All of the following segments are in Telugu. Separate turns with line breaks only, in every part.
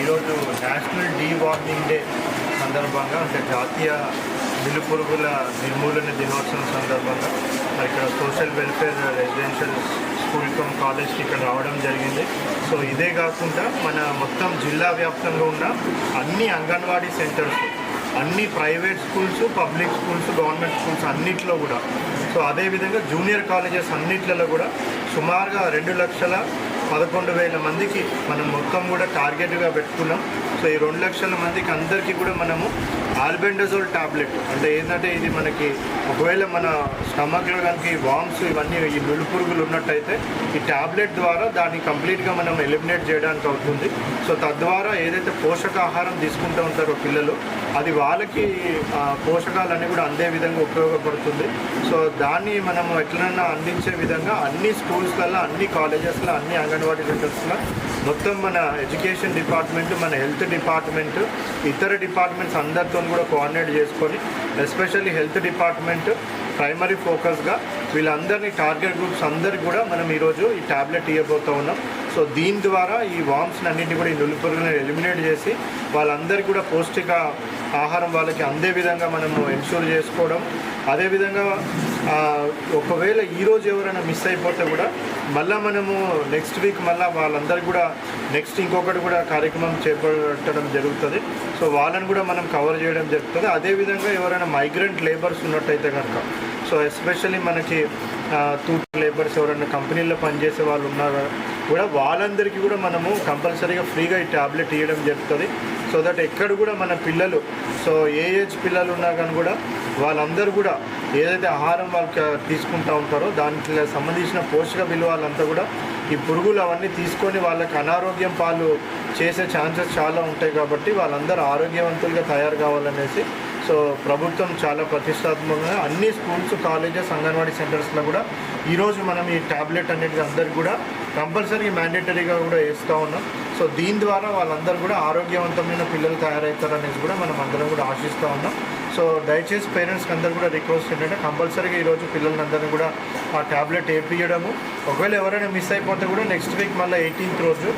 ఈరోజు నేషనల్ డీ వార్మింగ్ డే సందర్భంగా అంటే జాతీయ నిలుపురుగుల నిర్మూలన దినోత్సవం సందర్భంగా మరి ఇక్కడ social welfare residential school come కాలేజ్కి ఇక్కడ రావడం జరిగింది. సో ఇదే కాకుండా మన మొత్తం జిల్లా వ్యాప్తంగా ఉన్న అన్ని అంగన్వాడీ సెంటర్స్ అన్ని private schools public schools government schools అన్నిట్లో కూడా సో అదేవిధంగా జూనియర్ కాలేజెస్ అన్నిట్లలో కూడా సుమారుగా రెండు లక్షల పదకొండు వేల మందికి మనం మొత్తం కూడా టార్గెట్గా పెట్టుకున్నాం. సో ఈ రెండు లక్షల మందికి అందరికీ కూడా మనము ఆల్బెండజోల్ టాబ్లెట్ అంటే ఏంటంటే ఇది మనకి ఒకవేళ మన స్టమక్లో కనుక ఈ వామ్స్ ఇవన్నీ ఈ నులుపురుగులు ఉన్నట్టయితే ఈ టాబ్లెట్ ద్వారా దాన్ని కంప్లీట్గా మనం ఎలిమినేట్ చేయడానికి అవుతుంది. సో తద్వారా ఏదైతే పోషకాహారం తీసుకుంటూ ఉంటారో పిల్లలు అది వాళ్ళకి పోషకాలన్నీ కూడా అందే విధంగా ఉపయోగపడుతుంది. సో దాన్ని మనం ఎట్లన్నా అందించే విధంగా అన్ని స్కూల్స్లలో అన్ని కాలేజెస్లో అన్ని అంగన్వాడీ సెంటర్స్లో మొత్తం మన ఎడ్యుకేషన్ డిపార్ట్మెంట్ మన హెల్త్ డిపార్ట్మెంట్ ఇతర డిపార్ట్మెంట్స్ అందరితో కూడా కోఆర్డినేట్ చేసుకొని ఎస్పెషల్లీ హెల్త్ డిపార్ట్మెంట్ ప్రైమరీ ఫోకస్గా వీళ్ళందరినీ టార్గెట్ గ్రూప్స్ అందరికి కూడా మనం ఈరోజు ఈ టాబ్లెట్ ఇవ్వబోతూ ఉన్నాం. సో దీని ద్వారా ఈ వామ్స్ అన్నింటినీ కూడా ఈ నులిపురుగులను ఎలిమినేట్ చేసి వాళ్ళందరికీ కూడా పౌష్టిక ఆహారం వాళ్ళకి అందే విధంగా మనము ఎన్షూర్ చేసుకోవడం. అదేవిధంగా ఒకవేళ ఈరోజు ఎవరైనా మిస్ అయిపోతే కూడా మళ్ళీ మనము నెక్స్ట్ వీక్ మళ్ళీ వాళ్ళందరికీ కూడా నెక్స్ట్ ఇంకొకటి కూడా కార్యక్రమం చేపట్టడం జరుగుతుంది. సో వాళ్ళని కూడా మనం కవర్ చేయడం జరుగుతుంది. అదేవిధంగా ఎవరైనా మైగ్రెంట్ లేబర్స్ ఉన్నట్టయితే కనుక సో ఎస్పెషల్లీ మనకి తూట్ లేబర్స్ ఎవరైనా కంపెనీల్లో పనిచేసే వాళ్ళు ఉన్నారు కూడా వాళ్ళందరికీ కూడా మనము కంపల్సరీగా ఫ్రీగా ఈ ట్యాబ్లెట్ ఇవ్వడం జరుగుతుంది. సో దట్ ఎక్కడ కూడా మన పిల్లలు సో ఏ ఏజ్ పిల్లలు ఉన్నా కానీ కూడా వాళ్ళందరూ కూడా ఏదైతే ఆహారం వాళ్ళకి తీసుకుంటూ ఉంటారో దానికి సంబంధించిన పోషక విలువలంతా కూడా ఈ పురుగులు అవన్నీ తీసుకొని వాళ్ళకి అనారోగ్యం పాలు చేసే ఛాన్సెస్ చాలా ఉంటాయి కాబట్టి వాళ్ళందరూ ఆరోగ్యవంతులుగా తయారు కావాలనేసి సో ప్రభుత్వం చాలా ప్రతిష్టాత్మకంగా అన్ని స్కూల్స్ కాలేజెస్ అంగన్వాడీ సెంటర్స్లో కూడా ఈరోజు మనం ఈ ట్యాబ్లెట్ అనేది అందరికి కూడా కంపల్సరీ మ్యాండేటరీగా కూడా వేస్తూ ఉన్నాం. సో దీని ద్వారా వాళ్ళందరూ కూడా ఆరోగ్యవంతమైన పిల్లలు తయారవుతారు అనేది కూడా మనం అందరం కూడా ఆశిస్తూ ఉన్నాం. సో దయచేసి పేరెంట్స్కి అందరూ కూడా రిక్వెస్ట్ ఏంటంటే కంపల్సరీగా ఈరోజు పిల్లలందరినీ కూడా ఆ ట్యాబ్లెట్ వేయించడము ఒకవేళ ఎవరైనా మిస్ అయిపోతే కూడా నెక్స్ట్ వీక్ మళ్ళీ ఎయిటీన్త్ రోజు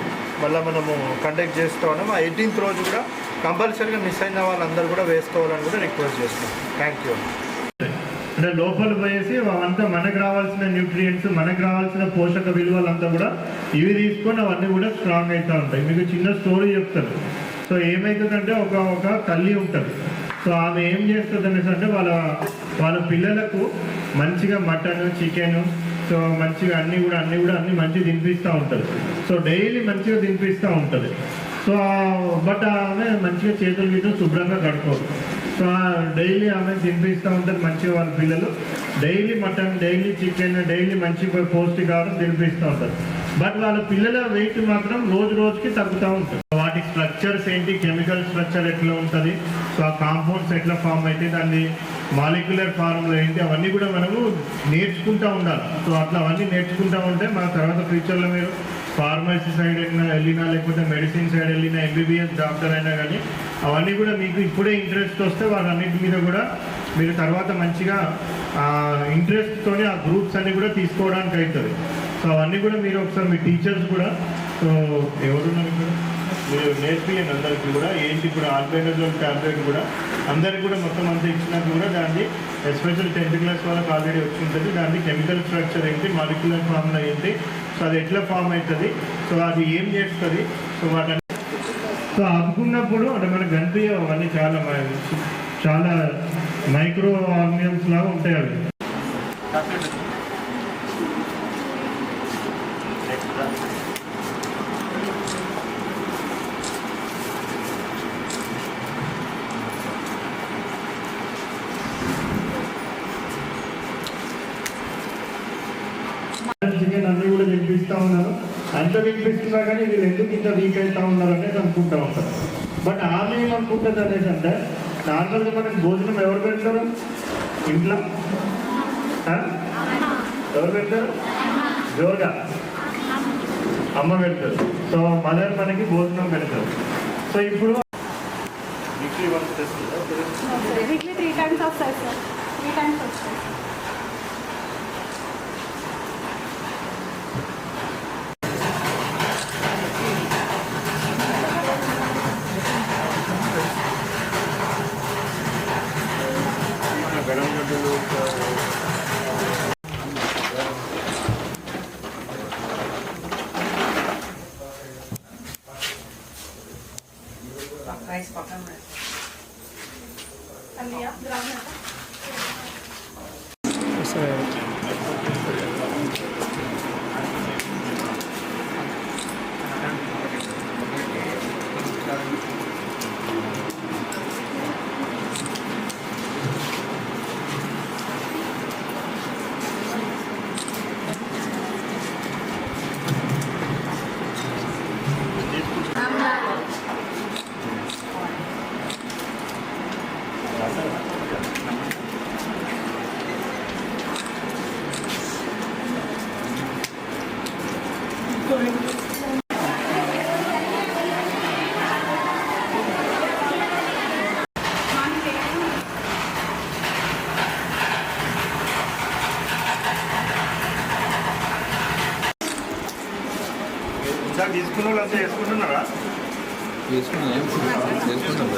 మళ్ళీ మనము కండక్ట్ చేస్తూ ఉన్నాము. ఆ ఎయిటీన్త్ రోజు కూడా కంపల్సరీగా మిస్ అయిన వాళ్ళందరూ కూడా వేసుకోవాలని కూడా రిక్వెస్ట్ చేస్తున్నాం. థ్యాంక్ యూ
అంటే లోపల పోయేసి అవంతా మనకు రావాల్సిన న్యూట్రియంట్స్ మనకు రావాల్సిన పోషక విలువలంతా కూడా ఇవి తీసుకొని అవన్నీ కూడా స్ట్రాంగ్ అవుతూ ఉంటాయి. మీకు చిన్న స్టోరీ చెప్తారు సో ఏమవుతుందంటే ఒక ఒక తల్లి ఉంటుంది. సో ఆమె ఏం చేస్తుంది అనేసి అంటే వాళ్ళ వాళ్ళ పిల్లలకు మంచిగా మటన్ చికెన్ సో మంచిగా అన్ని కూడా అన్ని కూడా అన్ని మంచిగా తినిపిస్తూ ఉంటుంది. సో డైలీ మంచిగా తినిపిస్తూ ఉంటుంది. సో బట్ ఆమె మంచిగా చేతులు గీతులు శుభ్రంగా కడుకోదు సో డైలీ ఆమె తినిపిస్తూ ఉంటారు మంచిగా వాళ్ళ పిల్లలు. Daily mutton daily chicken daily మంచి పౌష్టికాహారం తినిపిస్తూ ఉంటారు బట్ వాళ్ళ పిల్లల వెయిట్ మాత్రం రోజు రోజుకి తగ్గుతూ ఉంటుంది. వాటి స్ట్రక్చర్స్ ఏంటి? కెమికల్ స్ట్రక్చర్ ఎట్లా ఉంటుంది? సో ఆ కాంపౌండ్స్ ఎట్లా ఫామ్ అయితే దాన్ని మాలిక్యులర్ ఫార్ములా ఏంటి? అవన్నీ కూడా మనము నేర్చుకుంటూ ఉండాలి. సో అట్లా అవన్నీ నేర్చుకుంటూ ఉంటే మన తర్వాత ఫ్యూచర్లో మీరు ఫార్మసీ సైడ్ అయినా వెళ్ళినా లేకపోతే మెడిసిన్ సైడ్ వెళ్ళినా ఎంబీబీఎస్ డాక్టర్ అయినా కానీ అవన్నీ కూడా మీకు ఇప్పుడే ఇంట్రెస్ట్ వస్తే వాళ్ళన్నిటి మీద కూడా మీరు తర్వాత మంచిగా ఇంట్రెస్ట్తోనే ఆ గ్రూప్స్ అన్నీ కూడా తీసుకోవడానికి అవుతుంది సో అవన్నీ కూడా మీరు ఒకసారి మీ టీచర్స్ కూడా సో ఎవరున్నారు ఇక్కడ? మీరు నేర్పియండి అందరికీ కూడా. ఏంటి ఇప్పుడు ఆల్బెండజోల్ ట్యాబ్లెట్ కూడా. అందరికి కూడా మొత్తం అంతా ఇచ్చినాక కూడా దాన్ని ఎస్పెషల్ టెన్త్ క్లాస్ వాళ్ళకి ఆల్రెడీ వచ్చి ఉంటుంది. దాన్ని కెమికల్ స్ట్రక్చర్ ఏంటి మాలిక్యులర్ ఫార్ములా ఏంటి సో అది ఎట్లా ఫామ్ అవుతుంది సో అది ఏం చేస్తుంది సో వాటి సో అనుకున్నప్పుడు అంటే మనకు కనిపించవు అవన్నీ చాలా చాలా మైక్రో ఆర్గానిజమ్స్ లాగా ఉంటాయి అవి చికెన్ అన్ని కూడా ఉన్నారు. అంత తినిపిస్తున్నా కానీ వీళ్ళు ఎందుకు ఇంత వీక్ అవుతా ఉన్నారు అనేది అనుకుంటా ఉంటారు. బట్ ఆమె ఏమనుకుంటుంది అనేసి అంటే నార్మల్గా మనకి భోజనం ఎవరు పెడతారు? ఇంట్లో? ఎవరు పెడతారు? జోరుగా? అమ్మ పెడతారు. సో మదర్ మనకి భోజనం పెడతారు. సో ఇప్పుడు
వీక్లీ వన్స్ తెస్తుందా
వీక్లీ త్రీ టైమ్స్ వస్తాయి సార్ త్రీ టైమ్స్ వస్తాయి
राइस पका
हुआ है।
సార్ తీసుకున్న వాళ్ళు అంతా చేసుకుంటున్నారా
చేసుకున్నాం చేసుకుంటాం